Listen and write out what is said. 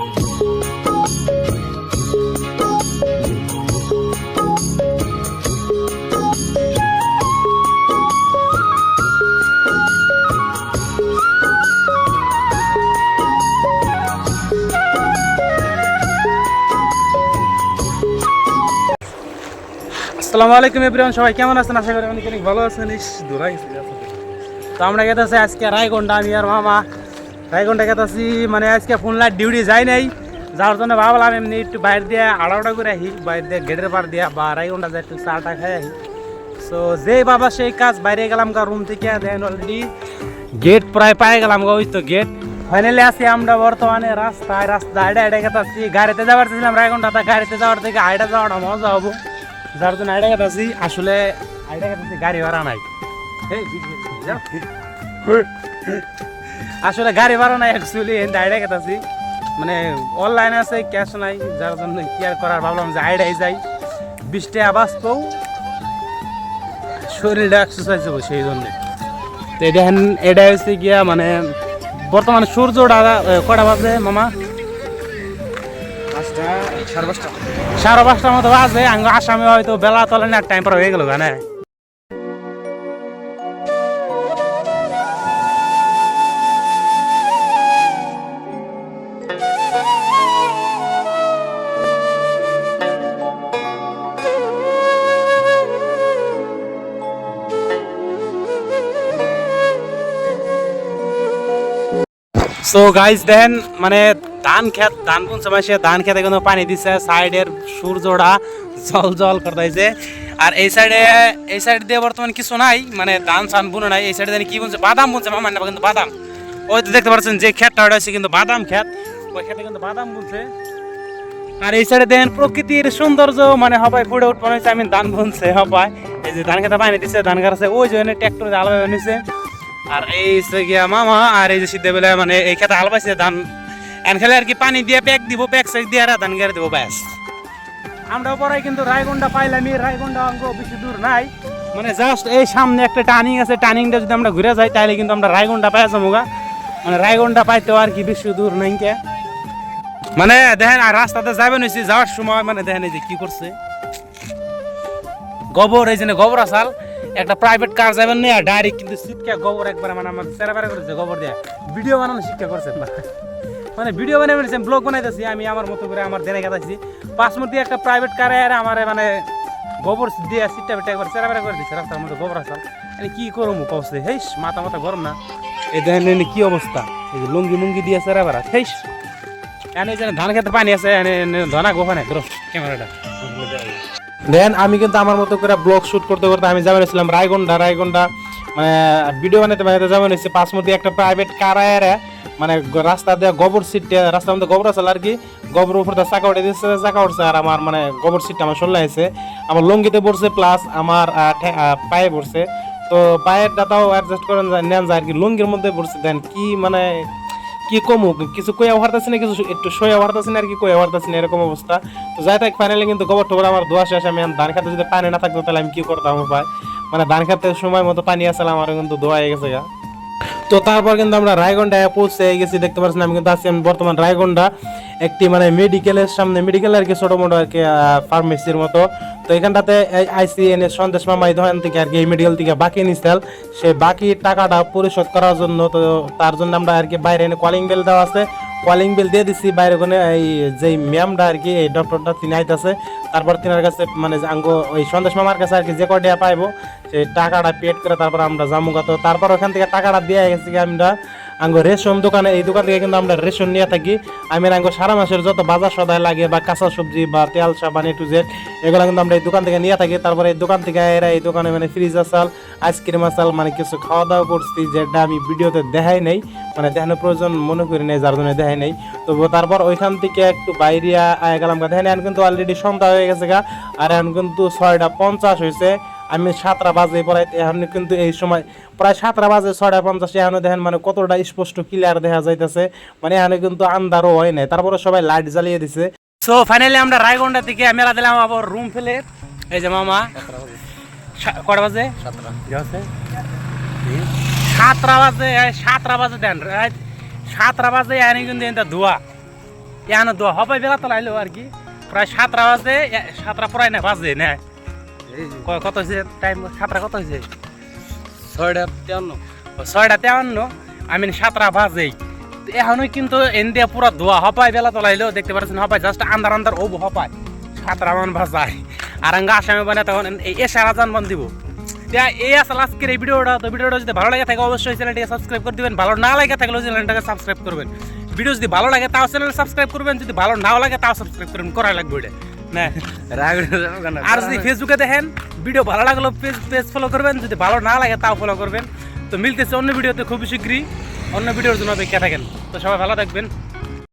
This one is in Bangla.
আসসালামু আলাইকুম এভরিওয়ান, সবাই কেমন আছেন? আশা করি অনেক অনেক ভালো আছেন। ইস দূরাই তো আমরা গেতেছি আজকে রায়গন্ডা আমি আর মামা। রায়গন্ডা গেতেছি মানে আজকে ফোন লাইট ডিউটি যাই নাই। যার জন্য ভাবলাম এমনি একটু বাইরে দিয়ে আড়াউটা করে আহি, বাইরে দিয়ে গেটের পার দিয়া বা রায়গন্ডা যাই একটু চাটা খাই আহি। সো যে বাবা সেই কাজ, বাইরে গেলাম গা রুম থেকে দেন অলরেডি গেট প্রায় পাই গেলাম গা তো গেট ফাইনালি আছি আমরা বর্তমানে, রাস্তায় রাস্তা আইডা আইডা গেতাছি গাড়িতে যাওয়ার ছিলাম রায়গন্ডাতে গাড়িতে যাওয়ার থেকে আইডা যাওয়াটা মজা হব। যার জন্য আইডা গেতাছি আসলে আইডা গেতাছি গাড়ি ভাড়া নাই। এই। আসলে গাড়ি ভাড়া নাই অ্যাকচুয়ালি আইডা গেতাছি মানে অনলাইন আছে ক্যাশ নাই যার জন্য কি আর করার ভাবলাম যে আইডাই যাই। বিশ টাকা বাঁচতেও শরীরটা এক্সারসাইজ হবে সেই জন্য। তো এটা এটা হচ্ছে গিয়া মানে বর্তমানে সূর্যটা আহ, কটা বাজে মামা? সাড়ে পাঁচটা। সাড়ে পাঁচটার মতো বাজে আসামে হয়তো বেলা তলে না টাইম পর হয়ে গেল গানে সো গাইস দেন মানে ধান খেত, ধান কোন সময় সে ধান খেতে কিন্তু পানি দিছে? সাইডের সূর্যটা জল জল করতেছে। আর এই সাইডে, এই সাইড দিয়ে বর্তমানে কিছু নাই মানে ধান সান বুনো নাই। এই সাইডে কি বুনছে? বাদাম বুনছে মামার না, কিন্তু বাদাম। ওই তো দেখতে পাচ্ছেন যে ক্ষেতটা, ওটা কিন্তু বাদাম ক্ষেত। ওই ক্ষেতে কিন্তু বাদাম বুনছে। আর এই সাইডে দেখেন প্রকৃতির সৌন্দর্য মানে হবাই ফুড়ে উঠবো হয়েছে আমি ধান বুনছে হবাই এই যে ধান খেতে পানি দিচ্ছে ধান গাছে ওই জন্য ট্র্যাক্টর আলো নিছে। আর এই গিয়া মামা, আর এই যে সিদ্ধে বেলা মানে এই খেতে আলো পাইছে ধান, এন খেলে আর কি পানি দিয়ে প্যাক দিব প্যাক সেক দিয়ে আর ধান গেড়ে দিব, ব্যাস। আমরা পরে কিন্তু রায়গন্ডা পাইলাম রায়গন্ডা অঙ্গ বেশি দূর নাই। মানে জাস্ট এই সামনে একটা টার্নিং আছে টার্নিংটা যদি আমরা ঘুরে যাই তাহলে কিন্তু আমরা রায়গন্ডা পাই যাব গা। মানে রায়গন্ডা পাইতেও আর কি বেশি দূর নাই কে। মানে দেখেন, আর রাস্তাতে যাবেন হয়েছে যাওয়ার সময় মানে দেখেন এই যে কি করছে। গোবর, এই যে গোবর আসাল একটা প্রাইভেট কার যাবেন না ডাইরেক্ট কিন্তু শিক্ষা গোবর একবার মানে আমার সেরাবারে করেছে গোবর দিয়ে ভিডিও বানানো শিক্ষা করছে। মানে ভিডিও বানাই বানাইছে ব্লগ বানাইতেছি, আমি আমার মতো করে আমার জেনে গেছি পাঁচ মধ্যে একটা প্রাইভেট কারে আর আমার মানে গোবর দিয়ে সিটটা বেটে একবার সেরাবারে করে দিচ্ছে রাস্তার মধ্যে গোবর আসাল মানে কি করব কৌশলে হেস মাথা মাথা গরম না। এই দেখেন কি অবস্থা, এই যে লুঙ্গি মুঙ্গি দিয়ে সেরাবারা হেস এনে ধান খেতে পানি আছে, এনে এনে ধনা গোফানে ধরো, ক্যামেরাটা। দেন আমি কিন্তু আমার মতো করে ব্লগ শ্যুট করতে করতে আমি যাবেন ছিলাম রায়গন্ডা রায়গন্ডা মানে ভিডিও বানাতে বানাতে যাবেন হচ্ছে পাঁচ মধ্যে একটা প্রাইভেট কার মানে রাস্তা দিয়ে গোবর সিট রাস্তার মধ্যে গোবর আছে আর কি গোবর উপর দিয়ে চাকা উঠে দিচ্ছে চাকা উঠছে আর আমার মানে গোবর সিটটা আমার সরলে আছে আমার লঙ্গিতে পড়ছে প্লাস আমার পায়ে পড়ছে। তো পায়ের দাতাও অ্যাডজাস্ট যায়, নেন যায় আর কি লুঙ্গির মধ্যে পড়ছে, দেন কি মানে কি কমু? কিছু কই হারতেছি না, কিছু একটু সইয়া হারতেছি না, আর কি কই হারতেছি না, এরকম অবস্থা। তো যাই থাক ফাইনালি কিন্তু গোবর টবর আমার দোয়া শেষ, আমি ধান খাতে যদি পানি না থাকতো, তাহলে আমি কি করতাম ভাই মানে ধান খাতে সময় মতো পানি আসলে আমার কিন্তু দোয়া হয়ে গেছে গা। তো তারপর কিন্তু আমরা রায়গন্ডায় পৌঁছে গেছি, দেখতে পাচ্ছেন আমি কিন্তু আছি আমি বর্তমান রায়গন্ডা, একটি মানে মেডিকেলের সামনে মেডিকেল আর কি ছোটো মোটো আর কি ফার্মেসির মতো। তো এখানটাতে আইসিএন এর সন্দেশ মামাই ধরেন থেকে আর কি মেডিকেল থেকে বাকি নিছিল সে বাকি টাকাটা পরিশোধ করার জন্য তো তার জন্য আমরা আর কি বাইরে এনে কলিং বেল দেওয়া আছে। কলিং বেল দিয়ে দিছি, বাইরে ওখানে এই যে ম্যামটা আর কি, এই ডক্টরটা তিনি আইতাছে। তারপর তিনার কাছে মানে আঙ্গ, ওই সন্দেশ মামার কাছে আর কি যে কয়টা পাইবো, সেই টাকাটা পেড করে তারপর আমরা জামুগা তো তারপর ওখান থেকে টাকাটা দিয়ে গেছি আমরা আঙ্গ রেশন দোকানে, এই দোকান থেকে কিন্তু আমরা রেশন নিয়ে থাকি। আমি আঙ্গ সারা মাসের যত বাজার সদায় লাগে বা কাঁচা সবজি বা তেল, সাবান, এ টু জেড, এগুলো কিন্তু আমরা এই দোকান থেকে নিয়ে থাকি। তারপরে এই দোকান থেকে এরা এই দোকানে মানে ফ্রিজ আসাল আইসক্রিম আসাল মানে কিছু খাওয়া দাওয়া করছি, যেটা আমি ভিডিওতে দেখাই নেই। মানে দেখানোর প্রয়োজন মনে করি নেই, যার জন্য দেখাই নেই। তো তারপর ওইখান থেকে একটু বাইরে গেলাম গা। দেখেন, এখন কিন্তু অলরেডি সন্ধ্যা হয়ে গেছে গা। আর এখন কিন্তু ছয়টা পঞ্চাশ হয়েছে। আমি সাতটা বাজে পড়াই এখন কিন্তু এই সময় প্রায় সাতটা বাজে ছয়টা পঞ্চাশ এখানে দেখেন মানে কতটা স্পষ্ট ক্লিয়ার দেখা যাইতেছে। মানে এখানে কিন্তু আন্দারও হয় নাই তারপরে সবাই লাইট জ্বালিয়ে দিছে। সো ফাইনালি আমরা রায়গন্ডা থেকে মেলা দিলাম আবার রুম ফেলে এই যে মামা কটা বাজে? সাতটা। বাজে সাতটা বাজে দেন সাতটা বাজে এনে কিন্তু এটা ধোয়া। এখানে দোয়া হবাই বেলা তোলাইলো আর কি। প্রায় সাতটা বাজে সাতটা প্রায় না বাজে না কত হয়েছে টাইম সাতটা কত হয়েছে ছয়টা তেয়ান্ন। ছয়টা তেয়ান্ন? আমি সাতটা বাজেই। এখনই কিন্তু ইন্ডিয়া পুরো ধোয়া হপায় বেলা তোলাইলো। দেখতে পাচ্ছেন হপায় জাস্ট আন্দার আন্দার ও হপায়। সাতটা মান বাজায়। আর আঙ্গা আসামে মানে তখন এই এসে রাজান বান দিব। এই আসলে আজকের এই ভিডিওটা। তো ভিডিওটা যদি ভালো লাগে থাকে অবশ্যই চ্যানেলটিকে সাবস্ক্রাইব করে দিবেন। ভালো না লাগে থাকলেও চ্যানেলটাকে সাবস্ক্রাইব করবেন। ভিডিও যদি ভালো লাগে তাও চ্যানেল সাবস্ক্রাইব করবেন। যদি ভালো নাও লাগে তাও সাবস্ক্রাইব করবেন। করা লাগবে এটা না? আর যদি ফেসবুকে দেখেন ভিডিও ভালো লাগল পেজ পেজ ফলো করবেন। যদি ভালো না লাগে তাও ফলো করবেন। তো মিলতেছে অন্য ভিডিওতে খুবই শীঘ্রই। অন্য ভিডিওর জন্য অপেক্ষা থাকেন। তো সবাই ভালো থাকবেন।